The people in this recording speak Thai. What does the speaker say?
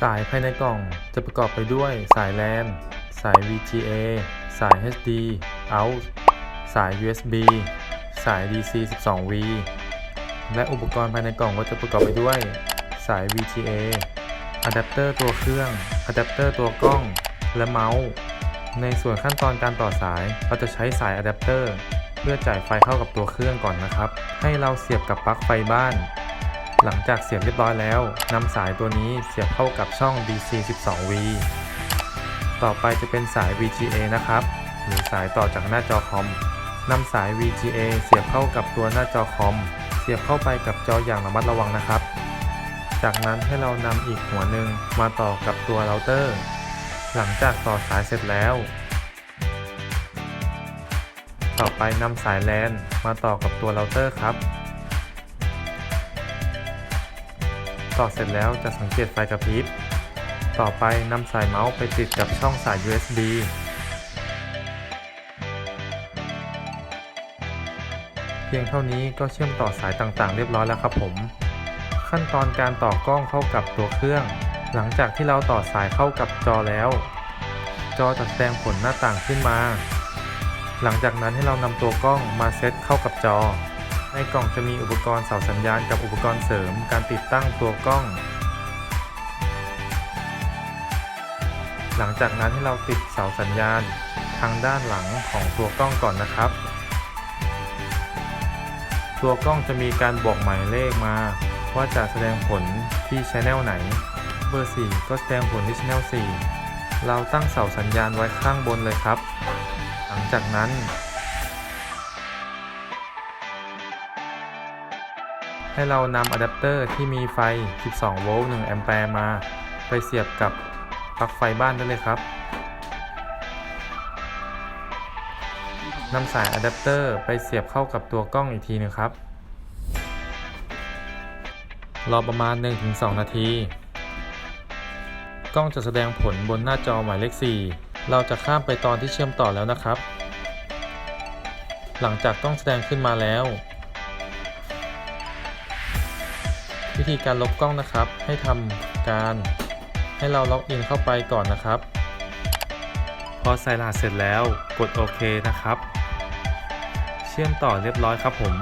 สายภายในกล่องจะประกอบไปด้วยสาย LAN สาย VGA สาย HD out สาย USB สาย DC 12V และอุปกรณ์ภายในกล่องก็จะประกอบไปด้วย สาย VGA อะแดปเตอร์ตัวเครื่อง อะแดปเตอร์ตัวกล้อง และเมาส์ ในส่วนขั้นตอนการต่อสายเราจะใช้สายอะแดปเตอร์เพื่อจ่ายไฟเข้ากับตัวเครื่องก่อนนะครับ ให้เราเสียบกับปลั๊กไฟบ้าน หลังจากเสียบเรียบร้อยแล้วนำสายตัวนี้เสียบเข้ากับช่อง DC 12V ต่อไปจะเป็นสาย VGA นะครับ หรือสายต่อจากหน้าจอคอมนำสาย VGA เสียบเข้ากับตัวหน้าจอคอม เสียบเข้าไปกับจออย่างระมัดระวังนะครับ จากนั้นให้เรานำอีกหัวหนึ่งมาต่อกับตัวเราเตอร์ หลังจากต่อสายเสร็จแล้ว ต่อไปนำสายแลนมาต่อกับตัวเราเตอร์ครับ ต่อเสร็จแล้วจะสังเกตไฟกระพริบ ต่อไปนำสายเมาส์ไปติดกับช่องสาย USB เพียงเท่านี้ก็เชื่อมต่อสายต่างๆ เรียบร้อยแล้วครับผม ขั้นตอนการต่อกล้องเข้ากับตัวเครื่อง หลังจากที่เราต่อสายเข้ากับจอแล้ว จอจะแสดงผลหน้าต่างขึ้นมา หลังจากนั้นให้เรานำตัวกล้องมาเซตเข้ากับจอ ในกล่องจะมีอุปกรณ์เสาสัญญาณกับอุปกรณ์เสริม การติดตั้งตัวกล้อง หลังจากนั้นให้เราติดเสาสัญญาณทางด้านหลังของตัวกล้องก่อนนะครับ ตัวกล้องจะมีการบอกหมายเลขมา ว่าจะแสดงผลที่ช anel ไหน เบอร์ 4 ก็แสดงผลที่ channel 4 เราตั้งเสาสัญญาณไว้ข้างบนเลยครับ หลังจากนั้น ให้เรานำอะแดปเตอร์ที่มีไฟ 12 โวลต์ 1 แอมแปร์มา ไปเสียบกับปลั๊กไฟบ้านได้เลยครับนำสายอะแดปเตอร์ไปเสียบเข้ากับตัวกล้องอีกทีหนึงครับ รอประมาณ 1-2 นาที กล้องจะแสดงผลบนหน้าจอหมายเลข 4 เราจะข้ามไปตอนที่เชื่อมต่อแล้วนะครับ หลังจากกล้องแสดงขึ้นมาแล้ว วิธีการลบกล้องนะครับ ให้ทำการให้เราล็อกอินเข้าไปก่อนนะครับ พอใส่รหัสเสร็จแล้วกดโอเคนะครับ เชื่อมต่อเรียบร้อยครับผม